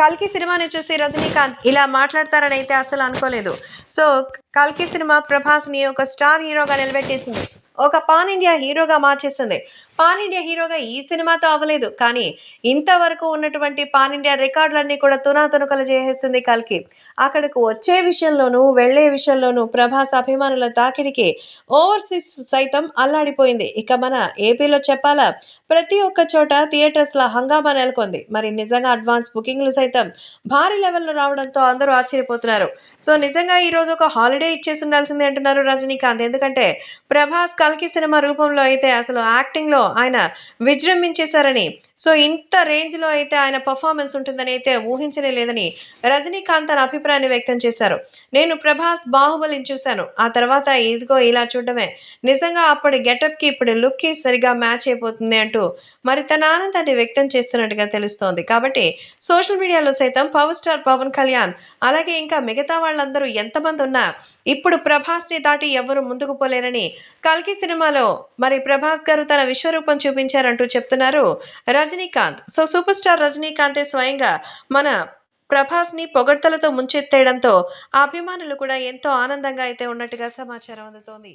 కల్కి సినిమాని చూసి రజనీకాంత్ ఇలా మాట్లాడతారని అయితే అసలు అనుకోలేదు. సో కల్కి సినిమా ప్రభాస్ని ఒక స్టార్ హీరోగా నిలబెట్టేసింది. ఒక పాన్ ఇండియా హీరోగా మార్చేసింది. పాన్ ఇండియా హీరోగా ఈ సినిమాతో అవ్వలేదు. కానీ ఇంతవరకు ఉన్నటువంటి పాన్ ఇండియా రికార్డులన్నీ కూడా తునాతునకలు చేసేసింది కల్కి. అక్కడికి వచ్చే విషయంలోనూ వెళ్ళే విషయంలోనూ ప్రభాస్ అభిమానుల తాకిడికి ఓవర్సీస్ సైతం అల్లాడిపోయింది. ఇక మన ఏపీలో చెప్పాలా? ప్రతి ఒక్క చోట థియేటర్స్లో హంగామా నెలకొంది. మరి నిజంగా అడ్వాన్స్ బుకింగ్లు సైతం భారీ లెవెల్లో రావడంతో అందరూ ఆశ్చర్యపోతున్నారు. సో నిజంగా ఈరోజు ఒక హాలిడే ఇచ్చేసి ఉండాల్సిందే అంటున్నారు రజనీకాంత్. ఎందుకంటే ప్రభాస్ కల్కి సినిమా రూపంలో అయితే అసలు యాక్టింగ్లో ఆయన విజృంభించేశారని సో ఇంత రేంజ్లో అయితే ఆయన పర్ఫార్మెన్స్ ఉంటుందని అయితే ఊహించనే లేదని రజనీకాంత్ తన అభిప్రాయాన్ని వ్యక్తం చేశారు. నేను ప్రభాస్ బాహుబలిని చూశాను. ఆ తర్వాత ఇదిగో ఇలా చూడడమే. నిజంగా అప్పటి గెటప్కి ఇప్పుడు లుక్కి సరిగా మ్యాచ్ అయిపోతుంది అంటూ మరి తన ఆనందాన్ని వ్యక్తం చేస్తున్నట్టుగా తెలుస్తోంది. కాబట్టి సోషల్ మీడియాలో సైతం పవర్ స్టార్ పవన్ కళ్యాణ్ అలాగే ఇంకా మిగతా వాళ్ళందరూ ఎంతమంది ఉన్నా ఇప్పుడు ప్రభాస్ని దాటి ఎవరు ముందుకు పోలేరని కల్కి సినిమాలో మరి ప్రభాస్ గారు తన విశ్వరూపం చూపించారంటూ చెప్తున్నారు రజనీకాంత్. సో సూపర్ స్టార్ రజనీకాంతే స్వయంగా మన ప్రభాస్ని పొగడ్తలతో ముంచెత్తేయడంతో ఆ అభిమానులు కూడా ఎంతో ఆనందంగా అయితే ఉన్నట్టుగా సమాచారం అందుతోంది.